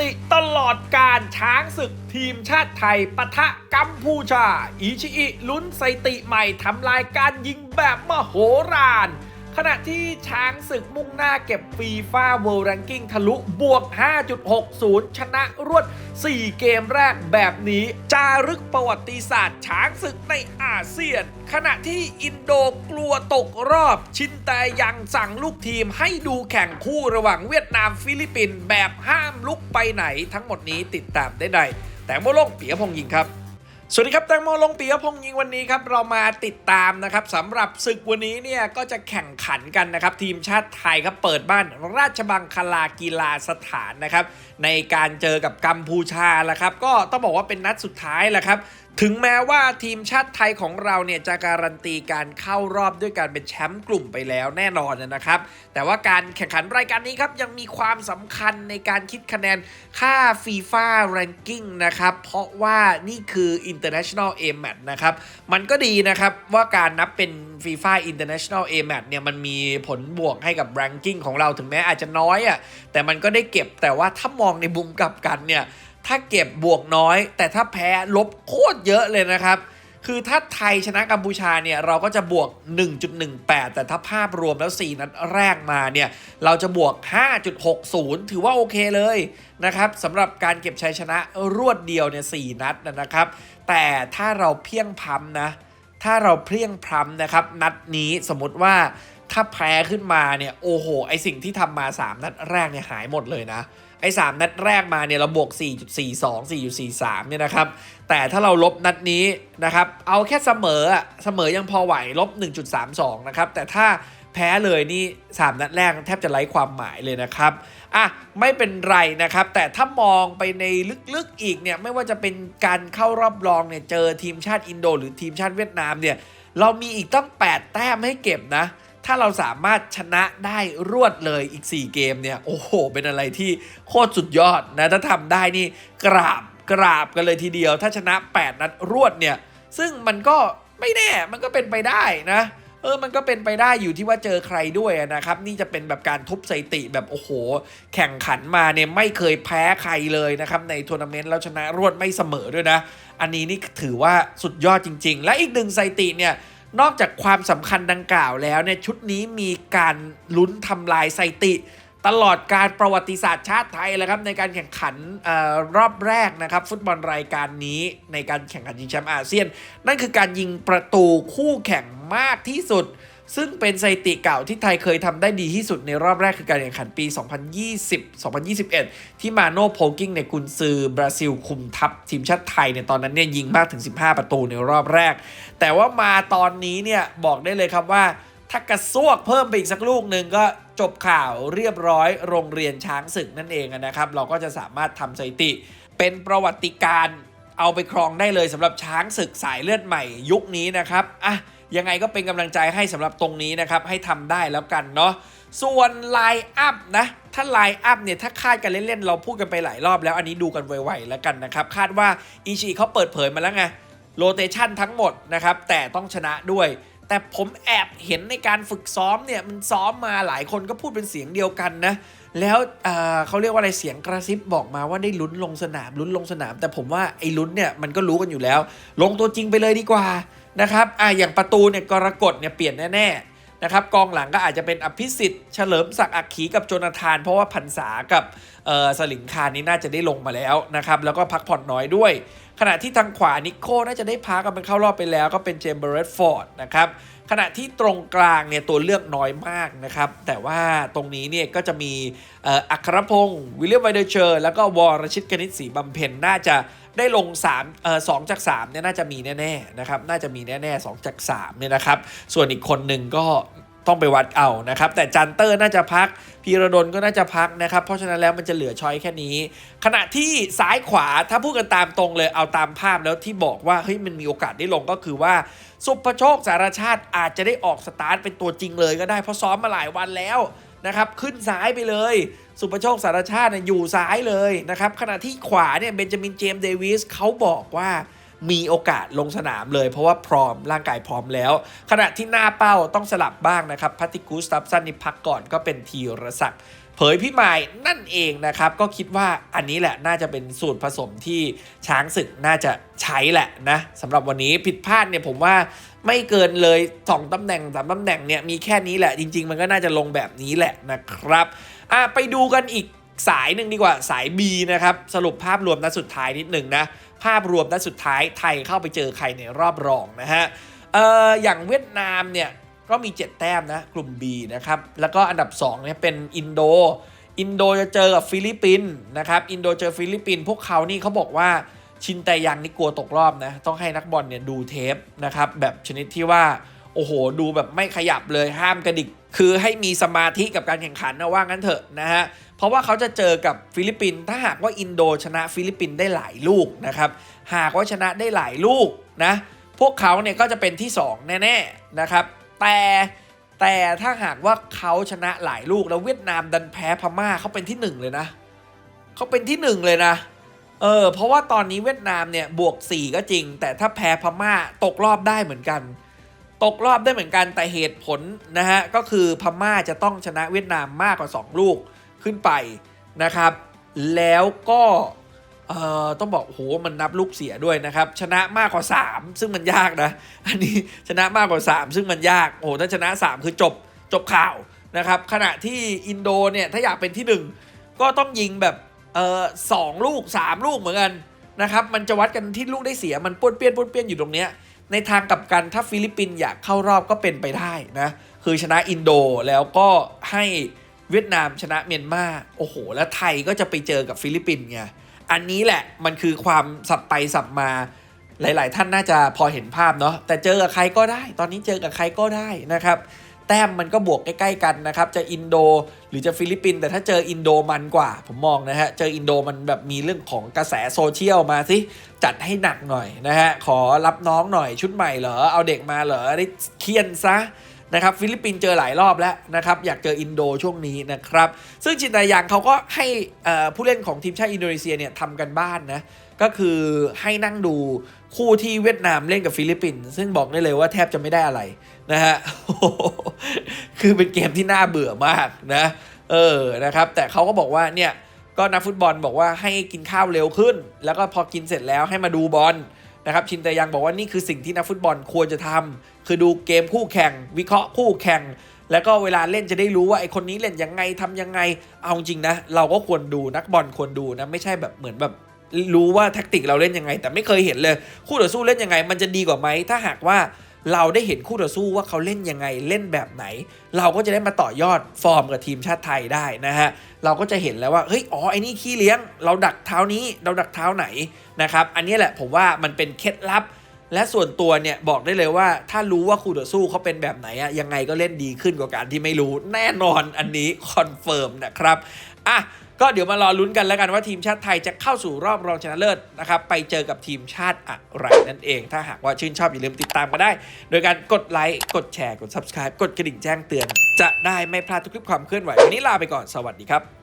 ติตลอดการช้างศึกทีมชาติไทยปะทะกัมพูชา อิชิอิลุ้นสถิติใหม่ทำลายการยิงแบบมโหฬาร ขณะที่ช้างศึกมุ่งหน้าเก็บฟีฟ่าเวิลด์แรงกิ้งทะลุบวก 5.60 ชนะรวด 4 เกมแรกแบบนี้ จารึกประวัติศาสตร์ช้างศึกในอาเซียน ขณะที่อินโดกลัวตกรอบ ชินแต่ยังสั่งลูกทีมให้ดูแข่งคู่ระหว่างเวียดนามฟิลิปปินส์แบบห้ามลุกไปไหนทั้งหมดนี้ติดตามได้ในแต่โมโลกเปียพงยิงครับ สวัสดีครับแตงโมลงปียพงษ์ยิงวันนี้ครับเรามาติดตามนะครับสำหรับศึกวันนี้เนี่ยก็จะแข่งขันกันนะครับทีมชาติไทยครับเปิดบ้านราชบังคลากีฬาสถานนะครับในการเจอกับกัมพูชาแล้วครับก็ต้องบอกว่าเป็นนัดสุดท้ายแหละครับ ถึงแม้ว่าทีมชาติไทยของเราเนี่ยจะการันตีการเข้ารอบด้วยการเป็นแชมป์กลุ่มไปแล้วแน่นอนนะครับ แต่ว่าการแข่งขันรายการนี้ครับยังมีความสำคัญในการคิดคะแนนค่าฟีฟ่า ranking นะครับ เพราะว่านี่คือ international A match นะครับ มันก็ดีนะครับว่าการนับเป็น FIFA International A match เนี่ยมันมีผลบวกให้กับ ranking ของเราถึงแม้อาจจะน้อยอะ่ะแต่มันก็ได้เก็บแต่ว่าถ้ามองในมุมกลับกันเนี่ย ถ้าเก็บบวกน้อย แต่ถ้าแพ้ลบโคตรเยอะเลยนะครับ คือถ้าไทยชนะกัมพูชาเนี่ยเราก็จะบวก 1.18 แต่ถ้าภาพรวมแล้ว 4 นัดแรกมาเนี่ยเราจะบวก 5.60 ถือว่าโอเคเลยนะครับสำหรับการเก็บชัยชนะรวดเดียวเนี่ย4นัดนะครับ แต่ถ้าเราเพียงพล้ำนะถ้าเราเพียงพล้ำนะครับ นัดนี้สมมติว่าถ้าแพ้ขึ้นมาเนี่ยโอ้โหไอสิ่งที่ทำมา 3 นัดแรกเนี่ยหายหมดเลยนะ ไอ้3นัดแรกมาเนี่ยเราบวก 4.42 4.43 เนี่ยนะครับ แต่ถ้าเราลบนัดนี้นะครับ เอาแค่เสมอเสมอยังพอไหวลบ 1.32 นะครับ แต่ถ้าแพ้เลยนี่ 3 นัดแรกแทบจะไร้ความหมายเลยนะครับ อะ ไม่เป็นไรนะครับ แต่ถ้ามองไปในลึกๆอีกเนี่ย ไม่ว่าจะเป็นการเข้ารอบรองเนี่ย เจอทีมชาติอินโด หรือทีมชาติเวียดนามเนี่ย เรามีอีกตั้ง 8 แต้มให้เก็บนะ ถ้าเราสามารถชนะได้รวดเลยอีก 4 เกมเนี่ย โอ้โห เป็นอะไรที่โคตรสุดยอดนะ ถ้าทำได้นี่กราบกราบกันเลยทีเดียว ถ้าชนะ 8 นัดรวดเนี่ย ซึ่งมันก็ไม่แน่ มันก็เป็นไปได้นะเออ มันก็เป็นไปได้อยู่ที่ว่าเจอใครด้วยนะครับ นี่จะเป็นแบบการทุบสถิติแบบโอ้โห แข่งขันมาเนี่ยไม่เคยแพ้ใครเลยนะครับ ในทัวร์นาเมนต์แล้วชนะรวดไม่เสมอด้วยนะ อันนี้นี่ถือว่าสุดยอดจริง ๆ และอีกหนึ่งสถิติเนี่ย นอกจากความสำคัญดังกล่าวแล้วเนี่ยชุดนี้มีการลุ้นทำลายสถิติ ตลอดการประวัติศาสตร์ชาติไทยแล้วครับในการแข่งขันออรอบแรกนะครับ ฟุตบอลรายการนี้ในการแข่งขันชิงแชมป์อาเซียน นั่นคือการยิงประตูคู่แข่งมากที่สุด ซึ่งเป็นสถิติเก่าที่ไทยเคยทำได้ดีที่สุดในรอบแรกคือการแข่งขันปี 2020-2021 ที่มาโน่โพกิ้งในกุนซือบราซิลคุมทัพทีมชาติไทยในตอนนั้นเนี่ยยิงมากถึง 15 ประตูในรอบแรก แต่ว่ามาตอนนี้เนี่ยบอกได้เลยครับว่า ถ้ากระซวกเพิ่มไปอีกสักลูกหนึ่งก็จบข่าวเรียบร้อยโรงเรียนช้างศึกนั่นเองนะครับ เราก็จะสามารถทำสถิติ เป็นประวัติการ์เอาไปครองได้เลยสำหรับช้างศึกสายเลือดใหม่ยุคนี้นะครับอะ ยังไงก็เป็นกำลังใจให้สำหรับตรงนี้นะครับ ให้ทำได้แล้วกันเนาะส่วนไลน์อัพนะ ถ้าไลน์อัพเนี่ย ถ้าคาดกันเล่น ๆ เราพูดกันไปหลายรอบแล้ว อันนี้ดูกันไวๆแล้วกันนะครับ คาดว่าอีชีเขาเปิดเผยมาแล้วไงโรเตชันทั้งหมดนะครับ แต่ต้องชนะด้วย แต่ผมแอบเห็นในการฝึกซ้อมเนี่ย มันซ้อมมาหลายคนก็พูดเป็นเสียงเดียวกันนะ แล้วเเขาเรียกว่าอะไรเสียงกระซิบบอกมาว่าได้ลุ้นลงสนามลุ้นลงสนาม แต่ผมว่าไอ้ลุ้นเนี่ยมันก็รู้กันอยู่แล้ว ลงตัวจริงไปเลยดีกว่า นะครับอะอย่างประตูเนี่ยกรกฎเนี่ยเปลี่ยนแน่ๆนะครับกองหลังก็อาจจะเป็นอภิสิทธิ์เฉลิมศักดิ์อักขีกับโจนาธาน เพราะว่าพันษากับเอ่อสลิงคารนี่น่าจะได้ลงมาแล้วนะครับแล้วก็พักผ่อนน้อยด้วย ขณะที่ทางขวานิโคน่าจะได้พักกันเป็นเข้ารอบไปแล้วก็เป็นเจมเบอร์เรดฟอร์ดนะครับขณะที่ตรงกลางเนี่ยตัวเลือกน้อยมากนะครับ แต่ว่าตรงนี้เนี่ยก็จะมีเอ่ออัครพงศ์วิลเลียมไวเดอร์เชอร์ แล้วก็วอรชิตกนิษฐ์ศรีบำเพ็ญน่าจะ ได้ลง3เอ่อสองจาก3เนี่ยน่าจะมีแน่ๆนะครับน่าจะมีแน่ๆ2จาก3เนี่ยนะครับส่วนอีกคนหนึ่งก็ต้องไปวัดเอานะครับ แต่จันเตอร์น่าจะพักพีระดลก็น่าจะพักนะครับ เพราะฉะนั้นแล้วมันจะเหลือช้อยแค่นี้ ขณะที่ซ้ายขวาถ้าพูดกันตามตรงเลยเอาตามภาพแล้วที่บอกว่าเฮ้ยมันมีโอกาสได้ลงก็คือว่า สุภโชคสารชาติอาจจะได้ออกสตาร์ทเป็นตัวจริงเลยก็ได้เพราะซ้อมมาหลายวันแล้ว นะครับขึ้นซ้ายไปเลย สุภโชคสารชาติอยู่ซ้ายเลยนะครับขณะที่ขวาเนี่ยเบนจามินเจมส์เดวิสเขาบอกว่ามีโอกาสลงสนามเลยเพราะว่าพร้อมร่างกายพร้อมแล้ว ขณะที่หน้าเป้าต้องสลับบ้างนะครับพัติกูสตับสันนี่พักก่อนก็เป็นทีรศักดิ์ เผยพี่หมายนั่นเองนะครับ ก็คิดว่าอันนี้แหละน่าจะเป็นสูตรผสมที่ช้างศึกน่าจะใช้แหละนะสำหรับวันนี้ผิดพลาดเนี่ยผมว่าไม่เกินเลย 2ตำแหน่งสามตำแหน่งเนี่ยมีแค่นี้แหละจริง ๆ มันก็น่าจะลงแบบนี้แหละนะครับอะไปดูกันอีกสายหนึ่งดีกว่าสาย B นะครับ สรุปภาพรวมนัดสุดท้ายนิดหนึ่งนะ ภาพรวมนัดสุดท้ายไทยเข้าไปเจอใครในรอบรองนะฮะเอ่ออย่างเวียดนามเนี่ย ก็มี 7 แต้มนะกลุ่ม B นะครับแล้วก็อันดับ2เนี่ยเป็นอินโดอินโดจะเจอกับฟิลิปปินส์นะครับอินโดเจอฟิลิปปินส์พวกเขานี่เขาบอกว่าชินแต่ยังนี่กลัวตกรอบนะต้องให้นักบอลเนี่ยดูเทปนะครับแบบชนิดที่ว่าโอ้โหดูแบบไม่ขยับเลยห้ามกระดิก คือให้มีสมาธิกับการแข่งขันนะว่างั้นเถอะนะฮะเพราะว่าเขาจะเจอกับฟิลิปปินส์ถ้าหากว่าอินโดชนะฟิลิปปินส์ได้หลายลูกนะครับหากว่าชนะได้หลายลูกนะพวกเขาเนี่ยก็จะเป็นที่ 2 แน่ๆนะครับ แต่แต่ถ้าหากว่าเขาชนะหลายลูกแล้วเวียดนามดันแพ้พม่าเขาเป็นที่หนึ่งเลยนะเขาเป็นที่หนึ่งเลยนะเออเพราะว่าตอนนี้เวียดนามเนี่ยบวก 4 ก็จริง แต่ถ้าแพ้พม่าตกรอบได้เหมือนกัน ตกรอบได้เหมือนกันแต่เหตุผลนะฮะก็คือพม่าจะต้องชนะเวียดนามมากกว่า 2 ลูกขึ้นไปนะครับ แล้วก็ เอ่อต้องบอกโหมันนับลูกเสียด้วยนะครับ ชนะมากกว่า 3 ซึ่งมันยากนะ อันนี้ชนะมากกว่า 3 ซึ่งมันยากโอ้โหถ้าชนะ 3 คือจบจบข่าวนะครับ ขณะที่อินโดเนี่ยถ้าอยากเป็นที่ 1 ก็ต้องยิงแบบเออสองลูก 3 ลูกเหมือนกันนะครับ มันจะวัดกันที่ลูกได้เสียมันป้วนเปี้ยนป้วนเปี้ยนอยู่ตรงเนี้ยในทางกลับกันถ้าฟิลิปปินส์อยากเข้ารอบก็เป็นไปได้นะคือชนะอินโดแล้วก็ให้เวียดนามชนะเมียนมาโอ้โห แล้วไทยก็จะไปเจอกับฟิลิปปินส์ไง อันนี้แหละมันคือความสับไปสับมาหลาย ๆ ท่านน่าจะพอเห็นภาพเนาะแต่เจอกับใครก็ได้ ตอนนี้เจอกับใครก็ได้นะครับแต้มมันก็บวกใกล้ ๆ กันนะครับจะอินโดหรือจะฟิลิปปินส์แต่ถ้าเจออินโดมันกว่า ผมมองนะฮะเจออินโดมันแบบมีเรื่องของกระแสโซเชียลมาสิจัดให้หนักหน่อยนะฮะขอรับน้องหน่อยชุดใหม่เหรอเอาเด็กมาเหรอได้เคียนซะ นะครับฟิลิปปินส์เจอหลายรอบแล้วนะครับอยากเจออินโดช่วงนี้นะครับซึ่งจินตายังเขาก็ให้ผู้เล่นของทีมชาติอินโดนีเซียเนี่ยทำกันบ้านนะก็คือให้นั่งดูคู่ที่เวียดนามเล่นกับฟิลิปปินส์ซึ่งบอกได้เลยว่าแทบจะไม่ได้อะไรนะฮะคือเป็นเกมที่น่าเบื่อมากนะเออนะครับแต่เขาก็บอกว่าเนี่ยก็นักฟุตบอลบอกว่าให้กินข้าวเร็วขึ้น แล้วก็พอกินเสร็จแล้วให้มาดูบอลนะครับชินแต่ยังบอกว่านี่คือสิ่งที่นักฟุตบอลควรจะทำ คือดูเกมคู่แข่ง วิเคราะห์คู่แข่ง แล้วก็เวลาเล่นจะได้รู้ว่าไอคนนี้เล่นยังไงทำยังไง เอาจริงนะ เราก็ควรดูนักบอลควรดูนะไม่ใช่แบบเหมือนแบบรู้ว่าแท็กติกเราเล่นยังไง แต่ไม่เคยเห็นเลย คู่ต่อสู้เล่นยังไง มันจะดีกว่าไหมถ้าหากว่าเราได้เห็นคู่ต่อสู้ว่าเขาเล่นยังไงเล่นแบบไหน เราก็จะได้มาต่อยอดฟอร์มกับทีมชาติไทยได้นะฮะเราก็จะเห็นแล้วว่าเฮ้ยอ๋อไอ้นี่ขี้เลี้ยง เราดักเท้านี้เราดักเท้าไหนนะครับอันนี้แหละผมว่ามันเป็นเคล็ดลับ และส่วนตัวเนี่ยบอกได้เลยว่าถ้ารู้ว่าคู่ต่อสู้เขาเป็นแบบไหนอะยังไงก็เล่นดีขึ้นกว่าการที่ไม่รู้ แน่นอนอันนี้คอนเฟิร์มนะครับอะก็เดี๋ยวมารอลุ้นกันแล้วกันว่าทีมชาติไทยจะเข้าสู่รอบรองชนะเลิศนะครับ ไปเจอกับทีมชาติอะไรนั่นเอง ถ้าหากว่าชื่นชอบอย่าลืมติดตามมาได้ โดยการกดไลค์กดแชร์กด subscribe กดกระดิ่งแจ้งเตือน จะได้ไม่พลาดทุกคลิปความเคลื่อนไหว วันนี้ลาไปก่อนสวัสดีครับ